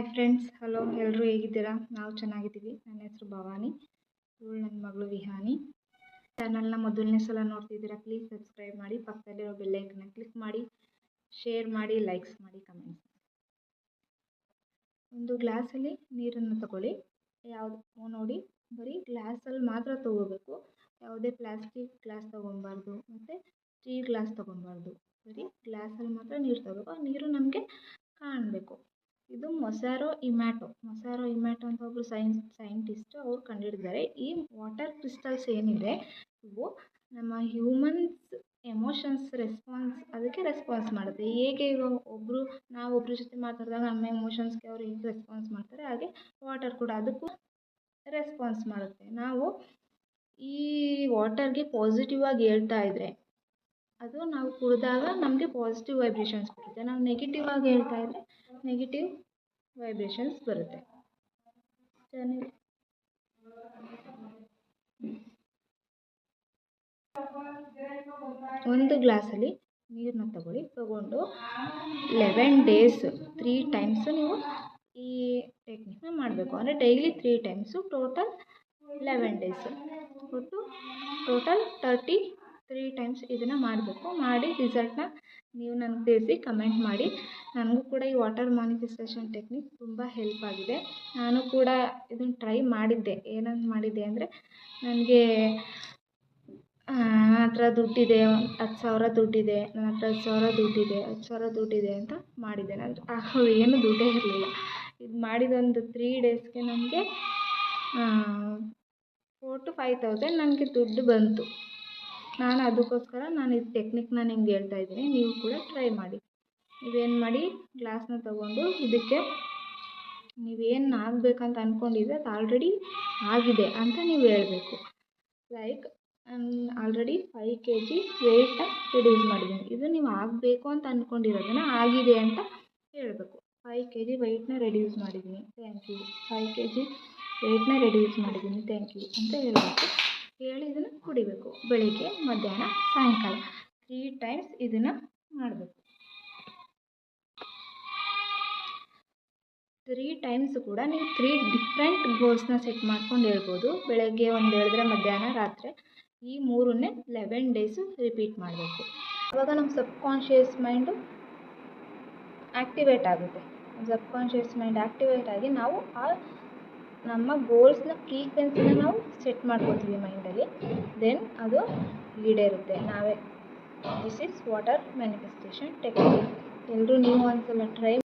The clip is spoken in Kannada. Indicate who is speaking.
Speaker 1: ಹಾಯ್ ಫ್ರೆಂಡ್ಸ್ ಹಲೋ ಎಲ್ಲರೂ ಹೇಗಿದ್ದೀರಾ? ನಾವು ಚೆನ್ನಾಗಿದ್ದೀವಿ. ನನ್ನ ಹೆಸರು ಭವಾನಿ. ಇವಳು ನನ್ನ ಮಗಳು ವಿಹಾನಿ. ಚಾನಲ್ನ ಮೊದಲನೇ ಸಲ ನೋಡ್ತಿದ್ದೀರಾ ಪ್ಲೀಸ್ ಸಬ್ಸ್ಕ್ರೈಬ್ ಮಾಡಿ, ಪಕ್ಕದಲ್ಲಿರೋ ಬೆಲ್ಲೈಕನ್ನ ಕ್ಲಿಕ್ ಮಾಡಿ ಶೇರ್ ಮಾಡಿ ಲೈಕ್ಸ್ ಮಾಡಿ ಕಮೆಂಟ್ಸ್ ಒಂದು ಗ್ಲಾಸಲ್ಲಿ ನೀರನ್ನು ತಗೊಳ್ಳಿ. ಯಾವುದು, ನೋಡಿ, ಬರೀ ಗ್ಲಾಸಲ್ಲಿ ಮಾತ್ರ ತಗೋಬೇಕು. ಯಾವುದೇ ಪ್ಲಾಸ್ಟಿಕ್ ಗ್ಲಾಸ್ ತೊಗೊಬಾರ್ದು, ಮತ್ತು ಸ್ಟೀಲ್ ಗ್ಲಾಸ್ ತೊಗೊಬಾರ್ದು. ಬರೀ ಗ್ಲಾಸಲ್ಲಿ ಮಾತ್ರ ನೀರು ತಗೋಬೇಕು. ಆ ನೀರು ನಮಗೆ ಕಾಣಬೇಕು. ಇದು ಮೊಸಾರೋ, ಇಮ್ಯಾಟೊ. ಮೊಸಾರೋ, ಇಮ್ಯಾಟೊ ಅಂತ ಒಬ್ಬರು ಸೈನ್ಸ್, ಸೈಂಟಿಸ್ಟು ಅವ್ರು ಕಂಡುಹಿಡಿದಿದ್ದಾರೆ ಈ ವಾಟರ್ ಕ್ರಿಸ್ಟಲ್ಸ್ ಏನಿದೆ, ಇವು ನಮ್ಮ ಹ್ಯೂಮನ್ಸ್ ಎಮೋಷನ್ಸ್ ರೆಸ್ಪಾನ್ಸ್, ಅದಕ್ಕೆ ರೆಸ್ಪಾನ್ಸ್ ಮಾಡುತ್ತೆ. ಹೇಗೆ ಈಗ ಒಬ್ಬರು ನಾವು ಒಬ್ಬರ ಜೊತೆ ಮಾತಾಡಿದಾಗ ನಮ್ಮ ಎಮೋಷನ್ಸ್ಗೆ ಅವ್ರು ಹೇಗೆ ರೆಸ್ಪಾನ್ಸ್ ಮಾಡ್ತಾರೆ, ಹಾಗೆ ವಾಟರ್ ಕೂಡ ಅದಕ್ಕೂ ರೆಸ್ಪಾನ್ಸ್ ಮಾಡುತ್ತೆ. ನಾವು ಈ ವಾಟರ್ಗೆ ಪಾಸಿಟಿವ್ ಆಗಿ ಹೇಳ್ತಾ ಇದ್ದರೆ ಅದು ನಾವು ಕುಡಿದಾಗ ನಮಗೆ ಪಾಸಿಟಿವ್ ವೈಬ್ರೇಷನ್ಸ್ ಬರುತ್ತೆ. ನಾವು ನೆಗೆಟಿವ್ ಆಗಿ ಹೇಳ್ತಾ ಇದ್ದರೆ ನೆಗೆಟಿವ್ ವೈಬ್ರೇಷನ್ಸ್ ಬರುತ್ತೆ. ಒಂದು ಗ್ಲಾಸಲ್ಲಿ ನೀರನ್ನ ತಗೊಳ್ಳಿ. ತಗೊಂಡು ಲೆವೆನ್ ಡೇಸ್ ತ್ರೀ ಟೈಮ್ಸ್ ನೀವು ಈ ಟೆಕ್ನಿಕ್ನ ಮಾಡಬೇಕು. ಅಂದರೆ daily three times total eleven days ಒಟ್ಟು ಟೋಟಲ್ ತರ್ಟಿ ತ್ರೀ ಟೈಮ್ಸ್ ಇದನ್ನು ಮಾಡಬೇಕು. ಮಾಡಿ ರಿಸಲ್ಟ್ನ ನೀವು ನನಗೆ ತಿಳಿಸಿ ಕಮೆಂಟ್ ಮಾಡಿ. ನನಗೂ ಕೂಡ ಈ ವಾಟರ್ ಮಾನಿಫೆಸ್ಟೇಷನ್ ಟೆಕ್ನಿಕ್ ತುಂಬ ಹೆಲ್ಪ್ ಆಗಿದೆ. ನಾನು ಕೂಡ ಇದನ್ನು ಟ್ರೈ ಮಾಡಿದ್ದೆ. ಏನಂತ ಮಾಡಿದ್ದೆ ಅಂದರೆ ನನಗೆ ನನ್ನ ಹತ್ರ ದುಡ್ಡಿದೆ ಹತ್ತು ಸಾವಿರ ದುಡ್ಡಿದೆ, ನನ್ನ ಹತ್ರ ಹತ್ತು ಸಾವಿರ ದುಡ್ಡಿದೆ ಹತ್ತು ಸಾವಿರ ದುಡ್ಡಿದೆ ಅಂತ ಮಾಡಿದ್ದೆ ನಾನು ಏನು ದುಡ್ಡೇ ಇರಲಿಲ್ಲ. ಇದು ಮಾಡಿದೊಂದು ತ್ರೀ ಡೇಸ್ಗೆ ನನಗೆ ಫೋರ್ ಟು ಫೈವ್ ತೌಸಂಡ್ ನನಗೆ ದುಡ್ಡು ಬಂತು. ನಾನು ಅದಕ್ಕೋಸ್ಕರ ನಾನು ಈ ಟೆಕ್ನಿಕ್ನ ನಿಮ್ಗೆ ಹೇಳ್ತಾ ಇದ್ದೀನಿ. ನೀವು ಕೂಡ ಟ್ರೈ ಮಾಡಿ. ನೀವೇನು ಮಾಡಿ ಗ್ಲಾಸ್ನ ತಗೊಂಡು ಇದಕ್ಕೆ ನೀವೇನು ಆಗಬೇಕಂತ ಅಂದ್ಕೊಂಡಿದ್ರೆ ಅದು ಆಲ್ರೆಡಿ ಆಗಿದೆ ಅಂತ ನೀವು ಹೇಳಬೇಕು. Like already five K G ವೆಯ್ಟ್ನ reduce ಮಾಡಿದ್ದೀನಿ. ಇದು ನೀವು ಆಗಬೇಕು ಅಂತ ಅಂದ್ಕೊಂಡಿರೋದನ್ನು ಆಗಿದೆ ಅಂತ ಹೇಳಬೇಕು. ಫೈವ್ ಕೆ ಜಿ ವೆಯ್ಟ್ನ ರೆಡ್ಯೂಸ್ ಮಾಡಿದ್ದೀನಿ. Thank you five K G ವೆಯ್ಟ್ನ reduce ಮಾಡಿದ್ದೀನಿ. ಥ್ಯಾಂಕ್ ಯು ಅಂತ ಹೇಳಬೇಕು. ಹೇಳಿ ಇದನ್ನು ಕುಡಿಬೇಕು. ಬೆಳಿಗ್ಗೆ, ಮಧ್ಯಾಹ್ನ, ಸಾಯಂಕಾಲ. ತ್ರೀ ಟೈಮ್ಸ್ ಇದನ್ನು ಮಾಡಬೇಕು. ತ್ರೀ ಟೈಮ್ಸ್ ಕೂಡ ನೀವು ತ್ರೀ ಡಿಫ್ರೆಂಟ್ ಗೋಲ್ಸ್ನ ಸೆಟ್ ಮಾಡ್ಕೊಂಡು ಹೇಳ್ಬೋದು. ಬೆಳಗ್ಗೆ ಒಂದು ಹೇಳಿದ್ರೆ ಮಧ್ಯಾಹ್ನ, ರಾತ್ರಿ. ಈ ಮೂರನ್ನೇ ಲೆವೆನ್ ಡೇಸು ರಿಪೀಟ್ ಮಾಡಬೇಕು. ಅವಾಗ ನಮ್ಮ ಸಬ್ಕಾನ್ಷಿಯಸ್ ಮೈಂಡು ಆ್ಯಕ್ಟಿವೇಟ್ ಆಗುತ್ತೆ. ನಮ್ಮ ಸಬ್ಕಾನ್ಷಿಯಸ್ ಮೈಂಡ್ ಆ್ಯಕ್ಟಿವೇಟ್ ಆಗಿ ನಾವು ಆ ನಮ್ಮ ಗೋಲ್ಸ್ನ ಫ್ರೀಕ್ವೆನ್ಸಿನ ನಾವು ಸೆಟ್ ಮಾಡ್ಕೋತೀವಿ ಮೈಂಡಲ್ಲಿ ದೆನ್ ಅದು ಈಡೇರುತ್ತೆ ನಾವೇ. This is water manifestation technique ಎಲ್ಲರೂ ನೀವು ಒಂದ್ಸಲ ಟ್ರೈ